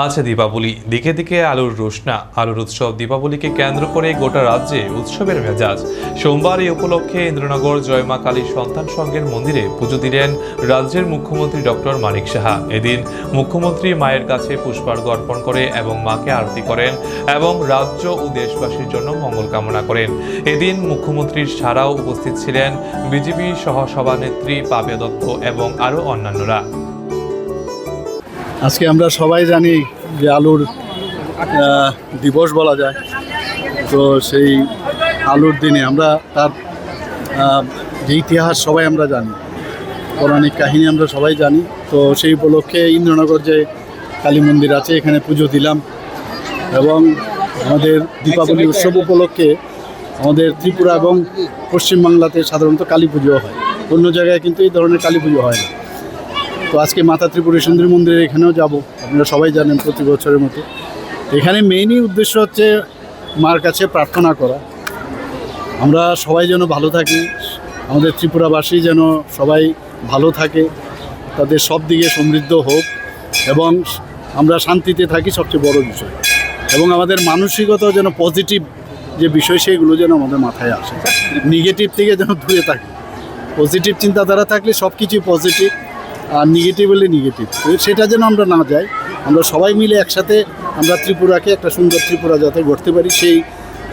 আজ দীপাবলি। দিকে দিকে আলুর রোশনা, আলুর উৎসব। দীপাবলিকে কেন্দ্র করে গোটা রাজ্যে উৎসবের মেজাজ। সোমবার এই উপলক্ষে ইন্দ্রনগর জয়মা কালী সন্তান সংঘের মন্দিরে পুজো দিলেন রাজ্যের মুখ্যমন্ত্রী ডক্টর মানিক সাহা। এদিন মুখ্যমন্ত্রী মায়ের কাছে পুষ্পার্ঘ অর্পণ করে এবং মাকে আরতি করেন এবং রাজ্য ও দেশবাসীর জন্য মঙ্গল কামনা করেন। এদিন মুখ্যমন্ত্রীর ছাড়াও উপস্থিত ছিলেন বিজেপি সহ সভানেত্রী দত্ত এবং আরও অন্যান্যরা। আজকে আমরা সবাই জানি যে আলুর দিবস বলা যায়। তো সেই আলুর দিনে আমরা তার যে ইতিহাস সবাই আমরা জানি। পৌরাণিক কাহিনী আমরা সবাই জানি। তো সেই উপলক্ষে ইন্দ্রনগর যে কালী মন্দির আছে, এখানে পুজো দিলাম। এবং আমাদের দীপাবলি উৎসব উপলক্ষে আমাদের ত্রিপুরা এবং পশ্চিমবাংলাতে সাধারণত কালী পুজো হয়। অন্য জায়গায় কিন্তু এই ধরনের কালী পুজো হয় না। তো আজকে মাতা ত্রিপুরা সুন্দরী মন্দিরে এখানেও যাব। আপনারা সবাই জানেন প্রতি বছরের মতো। এখানে মেইনই উদ্দেশ্য হচ্ছে মার কাছে প্রার্থনা করা। আমরা সবাই যেন ভালো থাকি, আমাদের ত্রিপুরাবাসী যেন সবাই ভালো থাকে, তাদের সব দিকে সমৃদ্ধ হোক এবং আমরা শান্তিতে থাকি সবচেয়ে বড় বিষয়। এবং আমাদের মানসিকতা যেন পজিটিভ যে বিষয় সেগুলো যেন আমাদের মাথায় আসে। নেগেটিভ থেকে যেন দূরে থাকি। পজিটিভ চিন্তাধারা থাকলে সব কিছুই পজিটিভ আর নেগেটিভ হলে নেগেটিভ সেটা যেন আমরা না যাই আমরা সবাই মিলে একসাথে আমরা ত্রিপুরাকে একটা সুন্দর ত্রিপুরা যাতে গড়তে পারি সেই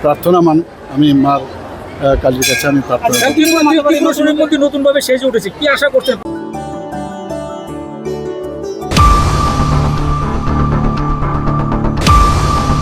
প্রার্থনা মান আমি মার কালীর কাছে আমি প্রার্থনা নতুনভাবে তিন তিন বছরের মধ্যে নতুন ভাবে সেজে উঠেছে কি আশা করছেন?